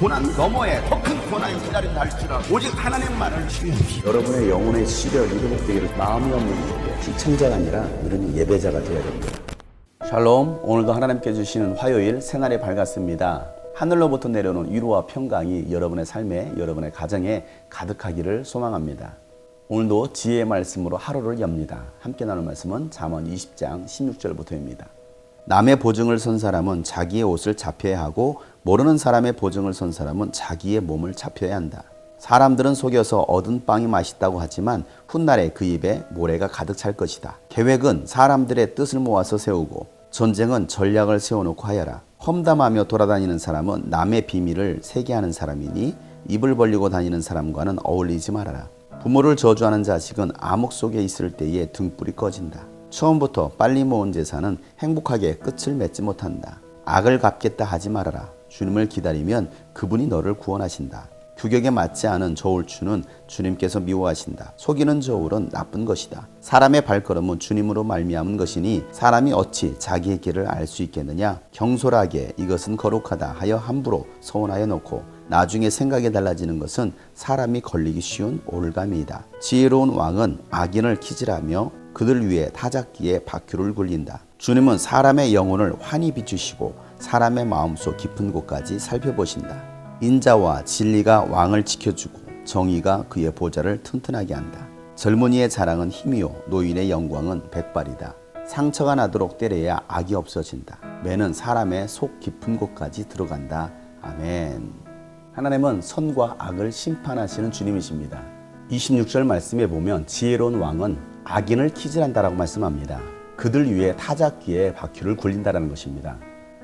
고난 너머에 더 큰 고난이 기다린다 할지라도 오직 하나님만을 신뢰합시다. 여러분의 영혼의 시력이 회복되기를 마음이 없는 분에게 시청자가 아니라 우리는 예배자가 되어야 됩니다. 샬롬, 오늘도 하나님께 주시는 화요일 생활이 밝았습니다. 하늘로부터 내려오는 위로와 평강이 여러분의 삶에, 여러분의 가정에 가득하기를 소망합니다. 오늘도 지혜의 말씀으로 하루를 엽니다. 함께 나눌 말씀은 잠언 20장 16절부터입니다. 남의 보증을 선 사람은 자기의 옷을 잡혀야 하고 모르는 사람의 보증을 선 사람은 자기의 몸을 잡혀야 한다. 사람들은 속여서 얻은 빵이 맛있다고 하지만 훗날에 그 입에 모래가 가득 찰 것이다. 계획은 사람들의 뜻을 모아서 세우고 전쟁은 전략을 세워놓고 하여라. 험담하며 돌아다니는 사람은 남의 비밀을 세게 하는 사람이니 입을 벌리고 다니는 사람과는 어울리지 말아라. 부모를 저주하는 자식은 암흑 속에 있을 때에 등불이 꺼진다. 처음부터 빨리 모은 재산은 행복하게 끝을 맺지 못한다. 악을 갚겠다 하지 말아라. 주님을 기다리면 그분이 너를 구원하신다. 규격에 맞지 않은 저울추는 주님께서 미워하신다. 속이는 저울은 나쁜 것이다. 사람의 발걸음은 주님으로 말미암은 것이니 사람이 어찌 자기의 길을 알 수 있겠느냐? 경솔하게 이것은 거룩하다 하여 함부로 서원하여 놓고 나중에 생각이 달라지는 것은 사람이 걸리기 쉬운 오를감이다. 지혜로운 왕은 악인을 키질하며 그들 위에 타작기에 바퀴를 굴린다. 주님은 사람의 영혼을 환히 비추시고 사람의 마음속 깊은 곳까지 살펴보신다. 인자와 진리가 왕을 지켜주고 정의가 그의 보좌를 튼튼하게 한다. 젊은이의 자랑은 힘이요 노인의 영광은 백발이다. 상처가 나도록 때려야 악이 없어진다. 매는 사람의 속 깊은 곳까지 들어간다. 아멘. 하나님은 선과 악을 심판하시는 주님이십니다. 26절 말씀에 보면 지혜로운 왕은 악인을 키질한다라고 말씀합니다. 그들 위에 타작기에 바퀴를 굴린다라는 것입니다.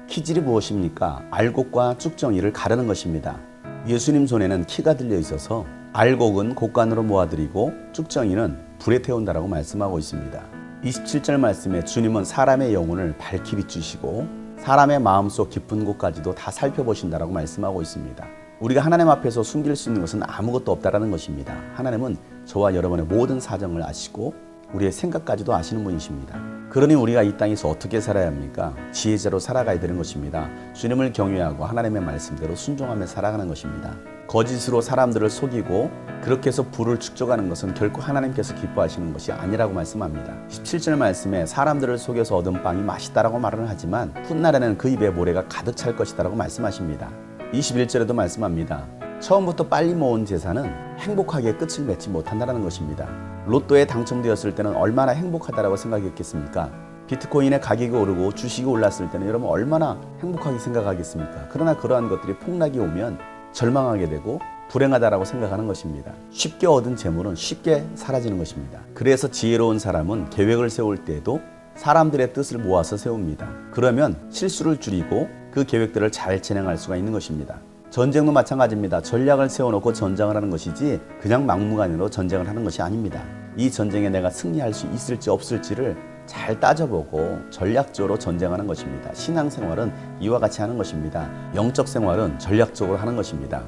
키질이 무엇입니까? 알곡과 쭉정이를 가르는 것입니다. 예수님 손에는 키가 들려 있어서 알곡은 곡간으로 모아드리고 쭉정이는 불에 태운다라고 말씀하고 있습니다. 27절 말씀에 주님은 사람의 영혼을 밝히 비추시고 사람의 마음속 깊은 곳까지도 다 살펴보신다라고 말씀하고 있습니다. 우리가 하나님 앞에서 숨길 수 있는 것은 아무것도 없다라는 것입니다. 하나님은 저와 여러분의 모든 사정을 아시고 우리의 생각까지도 아시는 분이십니다. 그러니 우리가 이 땅에서 어떻게 살아야 합니까? 지혜자로 살아가야 되는 것입니다. 주님을 경외하고 하나님의 말씀대로 순종하며 살아가는 것입니다. 거짓으로 사람들을 속이고 그렇게 해서 부를 축적하는 것은 결코 하나님께서 기뻐하시는 것이 아니라고 말씀합니다. 17절 말씀에 사람들을 속여서 얻은 빵이 맛있다라고 말은 하지만 훗날에는 그 입에 모래가 가득 찰 것이다라고 말씀하십니다. 21절에도 말씀합니다. 처음부터 빨리 모은 재산은 행복하게 끝을 맺지 못한다는 것입니다. 로또에 당첨되었을 때는 얼마나 행복하다라고 생각했겠습니까? 비트코인의 가격이 오르고 주식이 올랐을 때는 여러분 얼마나 행복하게 생각하겠습니까? 그러나 그러한 것들이 폭락이 오면 절망하게 되고 불행하다라고 생각하는 것입니다. 쉽게 얻은 재물은 쉽게 사라지는 것입니다. 그래서 지혜로운 사람은 계획을 세울 때에도 사람들의 뜻을 모아서 세웁니다. 그러면 실수를 줄이고 그 계획들을 잘 진행할 수가 있는 것입니다. 전쟁도 마찬가지입니다. 전략을 세워놓고 전쟁을 하는 것이지 그냥 막무가내로 전쟁을 하는 것이 아닙니다. 이 전쟁에 내가 승리할 수 있을지 없을지를 잘 따져보고 전략적으로 전쟁하는 것입니다. 신앙생활은 이와 같이 하는 것입니다. 영적 생활은 전략적으로 하는 것입니다.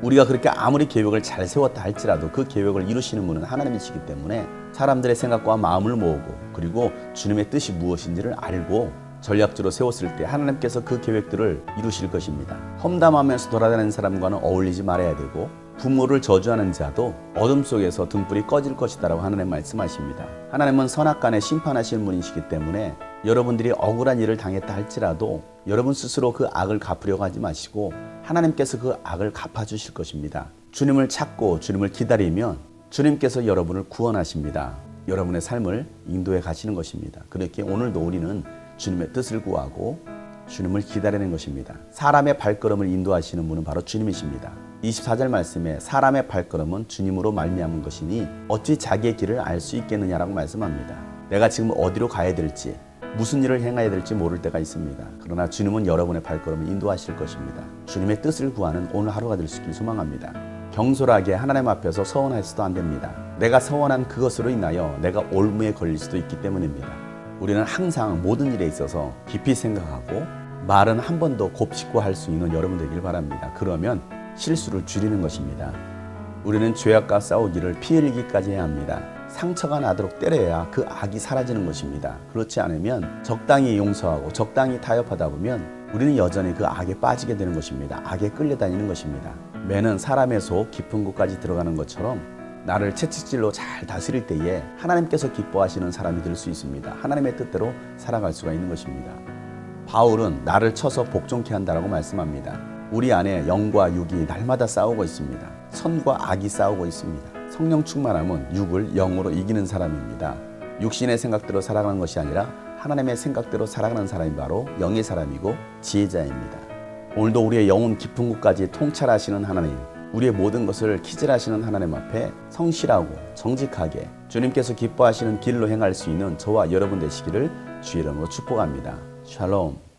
우리가 그렇게 아무리 계획을 잘 세웠다 할지라도 그 계획을 이루시는 분은 하나님이시기 때문에 사람들의 생각과 마음을 모으고 그리고 주님의 뜻이 무엇인지를 알고 전략적으로 세웠을 때 하나님께서 그 계획들을 이루실 것입니다. 험담하면서 돌아다니는 사람과는 어울리지 말아야 되고 부모를 저주하는 자도 어둠 속에서 등불이 꺼질 것이다라고 하나님 말씀하십니다. 하나님은 선악간에 심판하시는 분이시기 때문에 여러분들이 억울한 일을 당했다 할지라도 여러분 스스로 그 악을 갚으려고 하지 마시고 하나님께서 그 악을 갚아주실 것입니다. 주님을 찾고 주님을 기다리면 주님께서 여러분을 구원하십니다. 여러분의 삶을 인도해 가시는 것입니다. 그렇게 오늘도 우리는 주님의 뜻을 구하고 주님을 기다리는 것입니다. 사람의 발걸음을 인도하시는 분은 바로 주님이십니다. 24절 말씀에 사람의 발걸음은 주님으로 말미암은 것이니 어찌 자기의 길을 알 수 있겠느냐라고 말씀합니다. 내가 지금 어디로 가야 될지 무슨 일을 행해야 될지 모를 때가 있습니다. 그러나 주님은 여러분의 발걸음을 인도하실 것입니다. 주님의 뜻을 구하는 오늘 하루가 될 수 있길 소망합니다. 경솔하게 하나님 앞에서 서원해서도 안 됩니다. 내가 서원한 그것으로 인하여 내가 올무에 걸릴 수도 있기 때문입니다. 우리는 항상 모든 일에 있어서 깊이 생각하고 말은 한 번 더 곱씹고 할 수 있는 여러분 되길 바랍니다. 그러면 실수를 줄이는 것입니다. 우리는 죄악과 싸우기를 피 흘리기까지 해야 합니다. 상처가 나도록 때려야 그 악이 사라지는 것입니다. 그렇지 않으면 적당히 용서하고 적당히 타협하다 보면 우리는 여전히 그 악에 빠지게 되는 것입니다. 악에 끌려다니는 것입니다. 매는 사람의 속 깊은 곳까지 들어가는 것처럼 나를 채찍질로 잘 다스릴 때에 하나님께서 기뻐하시는 사람이 될 수 있습니다. 하나님의 뜻대로 살아갈 수가 있는 것입니다. 바울은 나를 쳐서 복종케 한다라고 말씀합니다. 우리 안에 영과 육이 날마다 싸우고 있습니다. 선과 악이 싸우고 있습니다. 성령 충만함은 육을 영으로 이기는 사람입니다. 육신의 생각대로 살아가는 것이 아니라 하나님의 생각대로 살아가는 사람이 바로 영의 사람이고 지혜자입니다. 오늘도 우리의 영혼 깊은 곳까지 통찰하시는 하나님, 우리의 모든 것을 키질하시는 하나님 앞에 성실하고 정직하게 주님께서 기뻐하시는 길로 행할 수 있는 저와 여러분 되시기를 주의 이름으로 축복합니다. 샬롬.